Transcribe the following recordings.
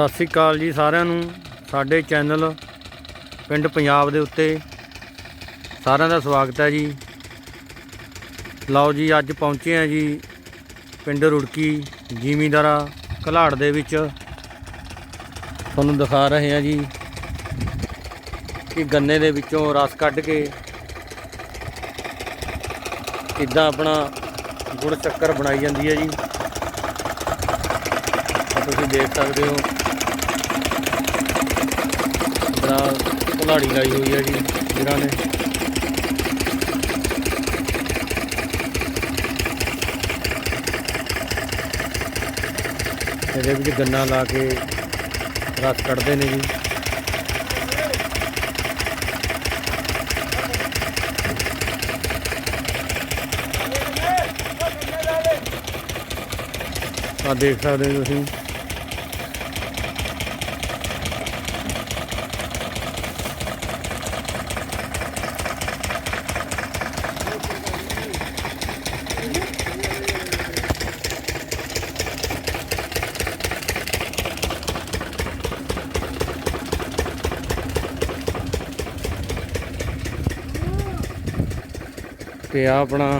ਸਤਿ ਸ੍ਰੀ ਅਕਾਲ ਜੀ ਸਾਰਿਆਂ ਨੂੰ। ਸਾਡੇ ਚੈਨਲ ਪਿੰਡ ਪੰਜਾਬ ਦੇ ਉੱਤੇ ਸਾਰਿਆਂ ਦਾ ਸਵਾਗਤ ਹੈ ਜੀ। ਲਓ ਜੀ, ਅੱਜ ਪਹੁੰਚੇ ਆ ਜੀ ਪਿੰਡ ਰੁੜਕੀ ਜ਼ਿਮੀਂਦਾਰਾ ਘਲਾੜ ਦੇ ਵਿੱਚ। ਤੁਹਾਨੂੰ ਦਿਖਾ ਰਹੇ ਆ ਜੀ ਕਿ ਗੰਨੇ ਦੇ ਵਿੱਚੋਂ ਰਸ ਕੱਢ ਕੇ ਕਿੱਦਾਂ ਆਪਣਾ ਗੁੜ ਚੱਕਰ ਬਣਾਈ ਜਾਂਦੀ ਹੈ ਜੀ। ਤੁਸੀਂ ਦੇਖ ਸਕਦੇ ਹੋ ਬੜਾ ਦਿਹਾੜੀ ਲਾਈ ਹੋਈ ਹੈ ਜੀ ਵੀਰਾਂ ਨੇ। ਇਹਦੇ ਵਿੱਚ ਗੰਨਾ ਲਾ ਕੇ ਰਸ ਕੱਢਦੇ ਨੇ ਜੀ। ਆ ਦੇਖ ਸਕਦੇ ਹੋ ਤੁਸੀਂ। ਤੇ ਆ ਆਪਣਾ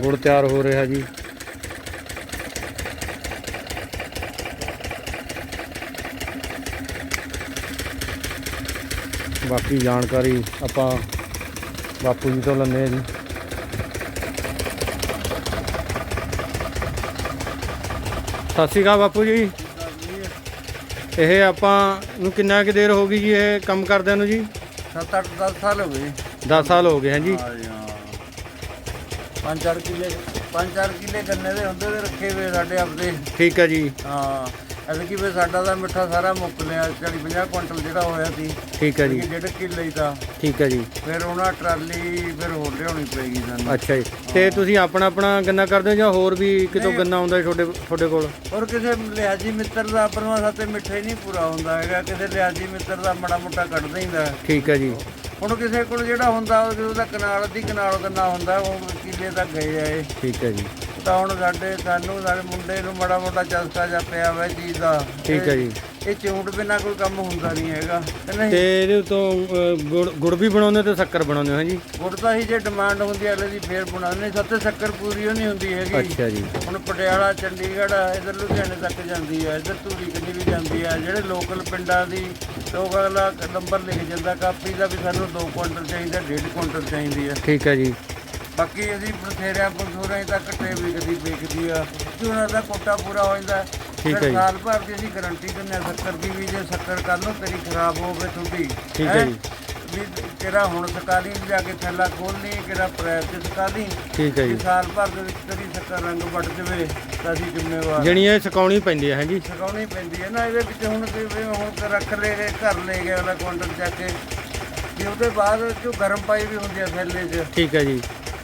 ਗੁੜ ਤਿਆਰ ਹੋ ਰਿਹਾ ਜੀ। ਬਾਕੀ ਜਾਣਕਾਰੀ ਆਪਾਂ ਬਾਪੂ ਜੀ ਤੋਂ ਲੈਂਦੇ ਆ ਜੀ। ਸਤਿ ਸ਼੍ਰੀ ਅਕਾਲ ਬਾਪੂ ਜੀ। ਇਹ ਆਪਾਂ ਨੂੰ ਕਿੰਨਾ ਕੁ ਦੇਰ ਹੋ ਗਈ ਜੀ ਇਹ ਕੰਮ ਕਰਦਿਆਂ ਨੂੰ ਜੀ? ਸੱਤ ਅੱਠ 10 ਸਾਲ ਹੋ ਗਏ 10 ਸਾਲ ਹੋ ਗਏ ਹਾਂ ਜੀ। ਪੰਜ ਚਾਰ ਕਿੱਲੇ ਪੰਜ ਚਾਰ ਕਿੱਲੇ ਗੰਨੇ ਦੇ ਹੁੰਦੇ ਤੇ ਰੱਖੇ ਹੋਏ ਸਾਡੇ ਆਪਦੇ। ਠੀਕ ਹੈ ਜੀ। ਹਾਂ ਐਵੇਂ ਕਿ ਵੀ ਸਾਡਾ ਤਾਂ ਮਿੱਠਾ ਸਾਰਾ ਮੁੱਕ ਲਿਆ 40 50 ਕੁਇੰਟਲ ਜਿਹੜਾ ਹੋਇਆ ਸੀ। ਠੀਕ ਹੈ ਜੀ। ਡੇਢ ਕਿੱਲੇ ਹੀ ਤਾਂ। ਠੀਕ ਹੈ ਜੀ। ਫਿਰ ਉਹਨਾਂ ਟਰਾਲੀ ਫਿਰ ਹੋਰ ਲਿਆਉਣੀ ਪਏਗੀ ਸਾਨੂੰ। ਅੱਛਾ ਜੀ। ਤੇ ਤੁਸੀਂ ਆਪਣਾ ਆਪਣਾ ਗੰਨਾ ਕਰਦੇ ਹੋ ਜਾਂ ਹੋਰ ਵੀ ਕਿਤੋਂ ਗੰਨਾ ਆਉਂਦਾ ਜੀ ਤੁਹਾਡੇ ਤੁਹਾਡੇ ਕੋਲ? ਔਰ ਕਿਸੇ ਲਿਆਜੀ ਮਿੱਤਰ ਦਾ ਆਪਣਾ ਸਾਤੇ ਮਿੱਠਾ ਹੀ ਨਹੀਂ ਪੂਰਾ ਹੁੰਦਾ ਹੈਗਾ। ਕਿਸੇ ਲਿਆਜੀ ਮਿੱਤਰ ਦਾ ਮਾੜਾ ਮੋਟਾ ਕੱਢ ਦਿੰਦਾ ਠੀਕ ਹੈ ਜੀ। ਹੁਣ ਕਿਸੇ ਕੋਲ ਜਿਹੜਾ ਹੁੰਦਾ ਉਹਦਾ ਕਨਾਲ ਦੀ ਕਨਾਲ ਗੰਨਾ ਹੁੰਦਾ ਉਹ ਕਿੱਲੇ ਤੱਕ ਗਏ ਆ ਇਹ। ਠੀਕ ਹੈ ਜੀ। ਤਾਂ ਹੁਣ ਸਾਡੇ ਸਾਨੂੰ ਸਾਡੇ ਮੁੰਡੇ ਨੂੰ ਮਾੜਾ ਮੋਟਾ ਚਸਕਾ ਜਾ ਪਿਆ ਵਾ ਇਹ ਚੀਜ਼ ਦਾ। ਠੀਕ ਹੈ ਜੀ। ਇਹ ਚੂੰਟ ਬਿਨਾ ਕੋਈ ਕੰਮ ਹੁੰਦਾ ਨਹੀਂ ਹੈਗਾ ਤੇ ਨਹੀਂ ਤੇ ਇਹਦੇ ਉਤੋਂ ਗੁੜ ਵੀ ਬਣਾਉਂਦੇ ਤੇ ਸ਼ੱਕਰ ਬਣਾਉਂਦੇ ਹੋ ਜੀ? ਗੁੜ ਤਾਂ ਹੀ ਜੇ ਡਿਮਾਂਡ ਹੁੰਦੀ ਹੈ ਅਗਲੇ ਦੀ ਫੇਰ ਬਣਾਉਂਦੇ ਸੱਤੇ ਸ਼ੱਕਰ ਪੂਰੀ ਉਹ ਨਹੀਂ ਹੁੰਦੀ ਹੈਗੀ। ਅੱਛਾ ਜੀ। ਹੁਣ ਪਟਿਆਲਾ ਚੰਡੀਗੜ੍ਹ ਇਧਰ ਲੁਧਿਆਣੇ ਤੱਕ ਜਾਂਦੀ ਹੈ ਇਧਰ ਧੂਰੀ ਕੰਨੀ ਵੀ ਜਾਂਦੀ ਹੈ ਜਿਹੜੇ ਲੋਕਲ ਪਿੰਡਾਂ ਦੀ ਲੋਕ ਅਗਲਾ ਨੰਬਰ ਲਿਖ ਜਾਂਦਾ ਕਾਪੀ ਦਾ ਵੀ ਸਾਨੂੰ 2 ਕੁਇੰਟਲ ਚਾਹੀਦਾ 1.5 ਕੁਇੰਟਲ ਚਾਹੀਦੀ ਹੈ ਠੀਕ ਹੈ ਜੀ। ਬਾਕੀ ਅਸੀਂ ਬਥੇਰਿਆਂ ਬਥੂਰਿਆਂ ਤੱਕ ਕੱਟੇ ਵਿਕਦੀ ਵਿਕਦੀ ਆ ਉਹਨਾਂ ਦਾ ਕੋਟਾ ਪੂਰਾ ਹੋ ਜਾਂਦਾ। ਠੀਕ ਹੈ ਜੀ। ਸਾਲ ਭਰ ਦੀ ਅਸੀਂ ਗਾਰੰਟੀ ਦਿੰਦੇ ਹਾਂ ਸ਼ੱਕਰ ਦੀ ਵੀ ਜੇ ਸ਼ੱਕਰ ਕੱਲ ਨੂੰ ਤੇਰੀ ਖਰਾਬ ਹੋਵੇ ਤੁਹਾਡੀ ਠੀਕ ਹੈ? ਜੀ। ਵੀ ਕਿਹੜਾ ਹੁਣ ਸਕਾਲੀ ਜਾ ਕੇ ਥੈਲਾ ਖੋਲਣੀ ਕਿਹੜਾ ਪ੍ਰੈਸ ਤੇ ਸਕਾਲੀ ਠੀਕ ਹੈ ਜੀ। ਸਾਲ ਭਰ ਦੇ ਵਿੱਚ ਤੇਰੀ ਸ਼ੱਕਰ ਰੰਗ ਵੱਟ ਜਵੇ ਤਾਂ ਅਸੀਂ ਜ਼ਿੰਮੇਵਾਰ ਜਣੀ ਇਹ ਸੁਕਾਉਣੀ ਪੈਂਦੀ ਹੈ ਜੀ? ਸਕਾਉਣੀ ਪੈਂਦੀ ਹੈ ਨਾ ਇਹਦੇ ਵਿੱਚ ਹੁਣ ਤੇ ਵੀ ਹੁਣ ਤੇ ਰੱਖ ਲੈ ਗਏ ਘਰ ਲੈ ਗਏ ਉਹਦਾ ਕੁਆਂਟਲ ਚੱਕ ਕੇ। ਕਿ ਉਹਦੇ ਬਾਅਦ ਜੋ ਗਰਮ ਪਾਈ ਵੀ ਹੁੰਦੀ ਹੈ ਥੈਲੇ 'ਚ। ਠੀਕ ਹੈ ਜੀ।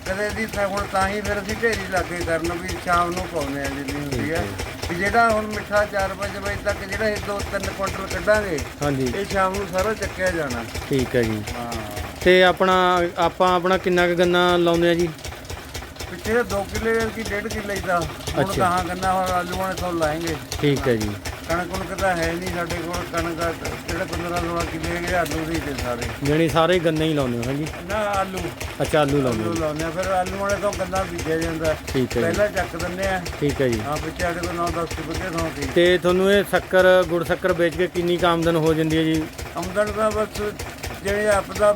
ਕਦੇ ਦੀ ਤਾਂ ਹੁਣ ਤਾਂ ਹੀ ਫਿਰ ਅਸੀਂ ਢੇਰੀ ਲਾਗੇ ਕਰਨ ਵੀ ਸ਼ਾਮ ਨੂੰ ਪਾਉਂਦੇ ਆ ਜਿੰਨੀ ਹੁੰਦੀ ਆ ਵੀ ਜਿਹੜਾ ਹੁਣ ਮਿੱਠਾ 4 ਵਜੇ ਤੱਕ ਜਿਹੜਾ ਇਹ 2-3 ਕੁਇੰਟਲ ਕੱਢਾਂਗੇ ਹਾਂਜੀ। ਇਹ ਸ਼ਾਮ ਨੂੰ ਸਾਰਾ ਚੱਕਿਆ ਜਾਣਾ। ਠੀਕ ਹੈ ਜੀ। ਹਾਂ। ਤੇ ਆਪਣਾ ਆਪਾਂ ਆਪਣਾ ਕਿੰਨਾ ਕੁ ਗੰਨਾ ਲਾਉਂਦੇ ਆ ਜੀ? ਪਿੱਛੇ 2 ਕਿੱਲੇ ਕੀ 1.5 ਕਿੱਲੇ ਦਾ। ਹੁਣ। ਕਹਾਂ ਗੰਨਾ ਆਲੂਆਂ ਨੇ ਤੋਂ ਲਾਏਂਗੇ। ਠੀਕ ਹੈ ਜੀ। ਕਣਕ ਕੁਣਕ ਤਾਂ ਹੈ ਨਹੀਂ ਸਾਡੇ ਕੋਲ ਕਣਕ ਆ ਜਿਹੜੇ 15 16 ਕਿੱਲੇ ਹੈਗੇ ਆਲੂ ਦੇ ਤੇ ਸਾਰੇ। ਜਣੀ ਸਾਰੇ ਗੰਨੇ ਹੀ ਲਾਉਂਦੇ ਹੋ ਹਾਂਜੀ? ਨਾ ਆਲੂ। ਅੱਛਾ ਆਲੂ ਲਾਉਂਦੇ ਆਲੂ ਹੋ ਲਾਉਂਦੇ ਆ ਫਿਰ ਆਲੂ ਵਾਲੇ ਤੋਂ ਗੰਨਾ ਬੀਜਿਆ ਜਾਂਦਾ। ਠੀਕ ਹੈ ਜੀ। ਪਹਿਲਾਂ ਚੱਕ ਦਿੰਦੇ ਆ। ਠੀਕ ਹੈ ਜੀ। ਹਾਂ ਪਿੱਛੇ ਸਾਡੇ ਕੋਲ 9-10 ਕਿੱਲੇ ਥਾਂ ਸੀ ਤੇ ਤੁਹਾਨੂੰ ਇਹ ਸ਼ੱਕਰ ਗੁੜ ਸ਼ੱਕਰ ਵੇਚ ਕੇ ਕਿੰਨੀ ਕੁ ਆਮਦਨ ਹੋ ਜਾਂਦੀ ਹੈ ਜੀ? ਆਮਦਨ ਦਾ ਬਸ ਜਿਹੜੇ ਆਪਦਾ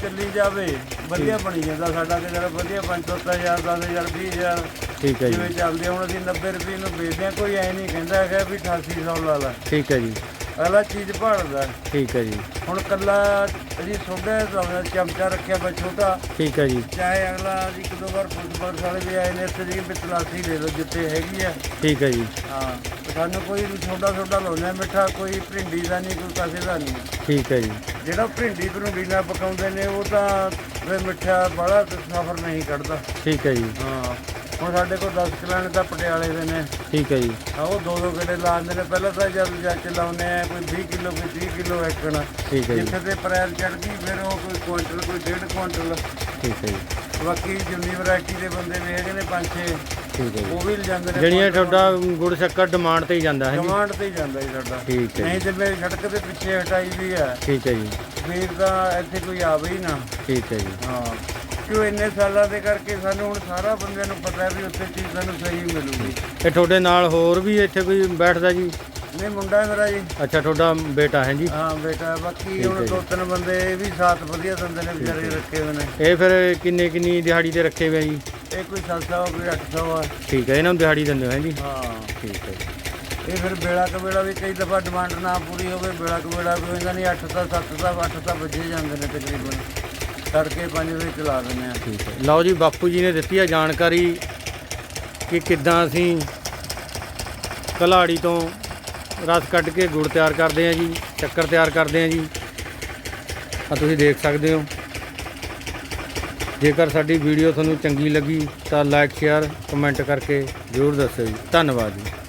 ਚੱਲੀ ਜਾਵੇ ਵਧੀਆ ਬਣੀ ਜਾਂਦਾ ਸਾਡਾ ਤੇ ਜਿਹੜਾ ਵਧੀਆ 5-7000 10000 20000 ਠੀਕ ਹੈ ਜੀ। ਜਿਵੇਂ ਚੱਲਦੇ ਹੁਣ ਅਸੀਂ 90 ਰੁਪਏ ਨੂੰ ਵੇਚਦੇ ਆ ਕੋਈ ਐ ਨਹੀਂ ਕਹਿੰਦਾ ਹੈਗਾ ਵੀ 8800 ਲਾ ਲਾ। ਠੀਕ ਹੈ ਜੀ। ਅਗਲਾ ਚੀਜ਼ ਭਾਲਦਾ। ਠੀਕ ਹੈ ਜੀ। ਹੁਣ ਕੱਲਾ ਅਸੀਂ ਛੋਟੇ ਦਾ ਚਮਚਾ ਰੱਖਿਆ ਵਾ ਛੋਟਾ। ਠੀਕ ਹੈ ਜੀ। ਚਾਹੇ ਅਗਲਾ ਇੱਕ ਦੋ ਵਾਰ ਫੁੱਟਬਾਲ ਵਾਲੇ ਵੀ ਆਏ ਨੇ ਇੱਥੇ ਜੀ ਵੀ ਤਲਾਸ਼ੀ ਲੈ ਲਓ ਜਿੱਥੇ ਹੈਗੀ ਆ। ਠੀਕ ਹੈ ਜੀ। ਹਾਂ ਸਾਨੂੰ ਕੋਈ ਛੋਟਾ ਛੋਟਾ ਲਾਉਂਦੇ ਆ ਮਿੱਠਾ ਕੋਈ ਭਿੰਡੀ ਦਾ ਨਹੀਂ ਕੋਈ ਕਾਸੇ ਦਾ ਨਹੀਂ। ਠੀਕ ਹੈ ਜੀ। ਜਿਹੜਾ ਭਿੰਡੀ ਭਰੂੰਡੀ ਨਾਲ ਪਕਾਉਂਦੇ ਨੇ ਉਹ ਤਾਂ ਫਿਰ ਮਿੱਠਾ ਬੜਾ ਸਫਰ ਨਹੀਂ ਕੱਢਦਾ। ਠੀਕ ਹੈ ਜੀ। ਹਾਂ। ਹੁਣ ਸਾਡੇ ਕੋਲ 10 ਕਿਲਾਣੇ ਤਾਂ ਪਟਿਆਲੇ ਦੇ ਨੇ। ਠੀਕ ਹੈ ਜੀ। ਆ ਉਹ ਦੋ ਦੋ ਕਿਲੇ ਲਾਉਂਦੇ ਨੇ। ਪਹਿਲਾਂ ਤਾਂ ਜਦ ਜਾ ਕੇ ਲਾਉਂਦੇ ਆ ਕੋਈ 20 ਕਿਲੋ ਕੋਈ 30 ਕਿਲੋ ਐਕਣ ਠੀਕ ਹੈ ਜੀ। ਜਿੱਥੇ ਤੇ ਅਪ੍ਰੈਲ ਚੜ ਗਈ ਫਿਰ ਉਹ ਕੋਈ ਕੁਇੰਟਲ ਕੋਈ ਡੇਢ ਕੁਇੰਟਲ ਠੀਕ ਹੈ ਜੀ। ਬਾਕੀ ਜਿੰਨੀ ਵੈਰਾਈਟੀ ਦੇ ਬੰਦੇ ਵੀ ਹੈਗੇ ਨੇ ਪੰਜ ਛੇ ਠੀਕ ਹੈ ਜੀ। ਉਹ ਵੀ ਲਿਜਾਂਦੇ ਨੇ। ਜਿਹੜੀਆਂ ਤੁਹਾਡਾ ਗੁੜ ਸ਼ੱਕਰ ਡਿਮਾਂਡ ਤੇ ਹੀ ਜਾਂਦਾ ਹੈ ਜੀ। ਕਮਾਂਡ ਤੇ ਹੀ ਜਾਂਦਾ ਜੀ ਸਾਡਾ। ਠੀਕ ਹੈ ਨਹੀਂ ਤੇ ਮੇਰੀ ਸੜਕ ਦੇ ਪਿੱਛੇ ਹਟਾਈ ਵੀ ਹੈ। ਠੀਕ ਹੈ ਜੀ। ਫਿਰ ਤਾਂ ਇੱਥੇ ਕੋਈ ਆਵੇ ਹੀ ਨਾ। ਠੀਕ ਹੈ ਜੀ। ਹਾਂ। ਕਿਉਂ ਇੰਨੇ ਸਾਲਾਂ ਦੇ ਕਰਕੇ ਸਾਨੂੰ ਹੁਣ ਸਾਰਾ ਬੰਦਿਆਂ ਨੂੰ ਪਤਾ ਵੀ ਉੱਥੇ ਚੀਜ਼ ਸਾਨੂੰ ਸਹੀ ਮਿਲੂਗੀ। ਇਹ ਤੁਹਾਡੇ ਨਾਲ ਹੋਰ ਵੀ ਇੱਥੇ ਕੋਈ ਬੈਠਦਾ ਜੀ? ਨਹੀਂ ਮੁੰਡਾ ਹੈ ਮੇਰਾ ਜੀ। ਅੱਛਾ ਤੁਹਾਡਾ ਬੇਟਾ ਹੈ ਜੀ? ਹਾਂ ਬੇਟਾ ਬਾਕੀ ਹੁਣ। ਦੋ ਤਿੰਨ ਬੰਦੇ ਇਹ ਵੀ ਸਾਥ ਵਧੀਆ ਦਿੰਦੇ ਨੇ ਵਿਚਾਰੇ ਰੱਖੇ ਹੋਏ ਨੇ। ਇਹ ਫਿਰ ਕਿੰਨੇ ਕਿੰਨੀ ਦਿਹਾੜੀ ਤੇ ਰੱਖੇ ਹੋਏ ਆ ਜੀ? ਇਹ ਕੋਈ 700 ਕੋਈ 800 ਆ। ਠੀਕ ਹੈ ਇਹਨਾਂ ਨੂੰ ਦਿਹਾੜੀ ਦਿੰਦੇ ਹੋ ਹੈ ਜੀ? ਹਾਂ। ਠੀਕ ਹੈ ਇਹ ਫਿਰ ਬੇੜਾ ਕਵੇੜਾ ਵੀ ਕਈ ਦਫਾ ਡਿਮਾਂਡ ਨਾ ਪੂਰੀ ਹੋਵੇ ਬੇੜਾ ਕਵੇੜਾ ਵੀ ਹੁੰਦਾ ਨਹੀਂ 8 ਤਾਂ 7 ਤਾਂ 8 ਤਾਂ ਵੱਜੇ ਜਾਂਦੇ ਨੇ ਤਕਰੀਬਨ। ਤੜਕੇ 5 ਵਜੇ ਚਲਾ ਦਿੰਦੇ ਆ ਠੀਕ ਹੈ। ਲਓ ਜੀ, ਬਾਪੂ ਜੀ ਨੇ ਦਿੱਤੀ ਹੈ ਜਾਣਕਾਰੀ ਕਿ ਕਿੱਦਾਂ ਅਸੀਂ ਕਲਾੜੀ ਤੋਂ ਰਸ ਕੱਢ ਕੇ ਗੁੜ ਤਿਆਰ ਕਰਦੇ ਹਾਂ ਜੀ ਸ਼ੱਕਰ ਤਿਆਰ ਕਰਦੇ ਹਾਂ ਜੀ। ਆ ਤੁਸੀਂ ਦੇਖ ਸਕਦੇ ਹੋ। ਜੇਕਰ ਸਾਡੀ ਵੀਡੀਓ ਤੁਹਾਨੂੰ ਚੰਗੀ ਲੱਗੀ ਤਾਂ ਲਾਈਕ, ਸ਼ੇਅਰ, ਕਮੈਂਟ ਕਰਕੇ ਜ਼ਰੂਰ ਦੱਸਿਓ ਜੀ। ਧੰਨਵਾਦ ਜੀ।